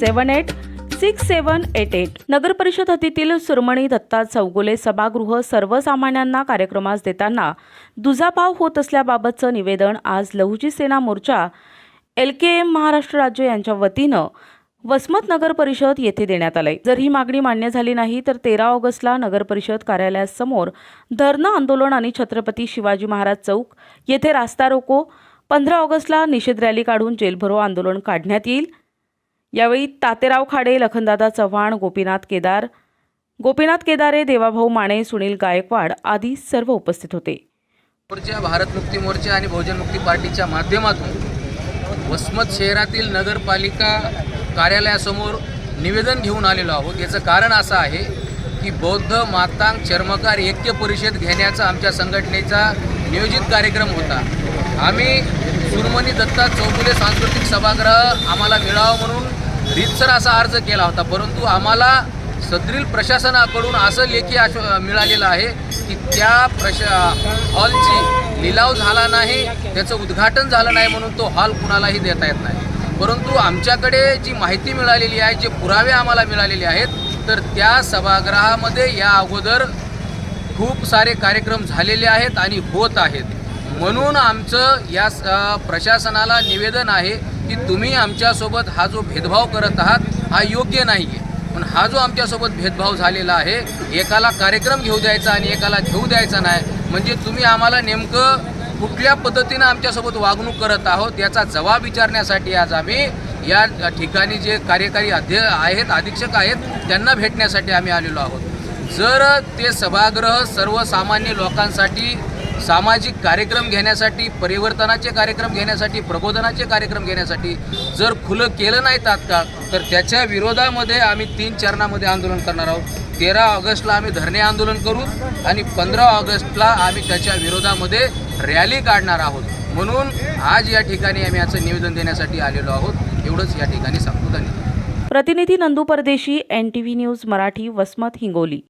seven eight six seven eight eight नगर परिषद हद्दीतील सुरमणी दत्ता चौगुले सभागृह सर्वसामान्यांना कार्यक्रमास देताना दुजाभाव होत असल्याबाबतचं निवेदन आज Lahuji Sena Morcha L K M Maharashtra राज्य यांच्या वतीनं वसमत नगर परिषद येथे देण्यात आलंय. जर ही मागणी मान्य झाली नाही तर तेरा ऑगस्टला नगर परिषद कार्यालयासमोर धरणं आंदोलन आणि छत्रपती शिवाजी महाराज चौक येथे रास्ता रोको. पंधरा ऑगस्टला निषेध रॅली काढून जेलभरो आंदोलन काढण्यात येईल. यावेळी तातेराव खाडे लखनदादा चव्हाण गोपीनाथ केदार गोपीनाथ केदारे देवाभाऊ माने सुनील गायकवाड आदी सर्व उपस्थित होते. मोर्चा भारत मुक्ती मोर्चा आणि बहुजन मुक्ती पार्टीच्या माध्यमातून वसमत शहरातील नगरपालिका कार्यालयासमोर निवेदन घेऊन आलेलो आहोत. याचं कारण असं आहे की बौद्ध मातांग चर्मकार ऐक्य परिषद घेण्याचा आमच्या संघटनेचा नियोजित कार्यक्रम होता. आम्ही सुरमणी दत्ता चौगुले सांस्कृतिक सभागृह आम्हाला मिळावं म्हणून रीतसर असा अर्ज केला होता. परंतु आम्हाला सदरील प्रशासनाकडून असं लेखी आश्व मिळालेलं आहे की त्या प्रशा हॉलची लिलाव झाला नाही त्याचं उद्घाटन झालं नाही म्हणून तो हॉल कुणालाही देता येत नाही. परंतु आमच्याकडे जी माहिती मिळालेली आहे जे पुरावे आम्हाला मिळालेले आहेत तर त्या सभागृहामध्ये या अगोदर खूप सारे कार्यक्रम झालेले आहेत आणि होत आहेत. म्हणून आमचं या स- प्रशासनाला निवेदन आहे की तुम्ही आमच्यासोबत हा जो भेदभाव करत आहात हा योग्य नाही आहे पण हा जो आमच्यासोबत भेदभाव झालेला आहे एकाला कार्यक्रम घेऊ द्यायचा आणि एकाला घेऊ द्यायचा नाही म्हणजे तुम्ही आम्हाला नेमकं कुठल्या पद्धतीनं आमच्यासोबत वागणूक करत आहोत याचा जबाब विचारण्यासाठी आज आम्ही या ठिकाणी जे कार्यकारी अध्य आहेत अधीक्षक आहेत त्यांना भेटण्यासाठी आम्ही आलेलो आहोत. जर ते सभागृह सर्वसामान्य लोकांसाठी सामाजिक कार्यक्रम घेण्यासाठी परिवर्तनाचे कार्यक्रम घेण्यासाठी प्रबोधनाचे कार्यक्रम घेण्यासाठी जर खुलं केलं नाही तात्काळ तर त्याच्या विरोधामध्ये आम्ही तीन चरणामध्ये आंदोलन करणार आहोत. तेरा ऑगस्टला आम्ही धरणे आंदोलन करू आणि पंधरा ऑगस्टला आम्ही त्याच्या विरोधामध्ये रॅली काढणार आहोत. म्हणून आज या ठिकाणी आम्ही याचं निवेदन देण्यासाठी आलेलो आहोत. एवढंच या ठिकाणी सांगतो. धन्यवाद. प्रतिनिधी Nandu Pardeshi N T V news Marathi Vasmat Hingoli.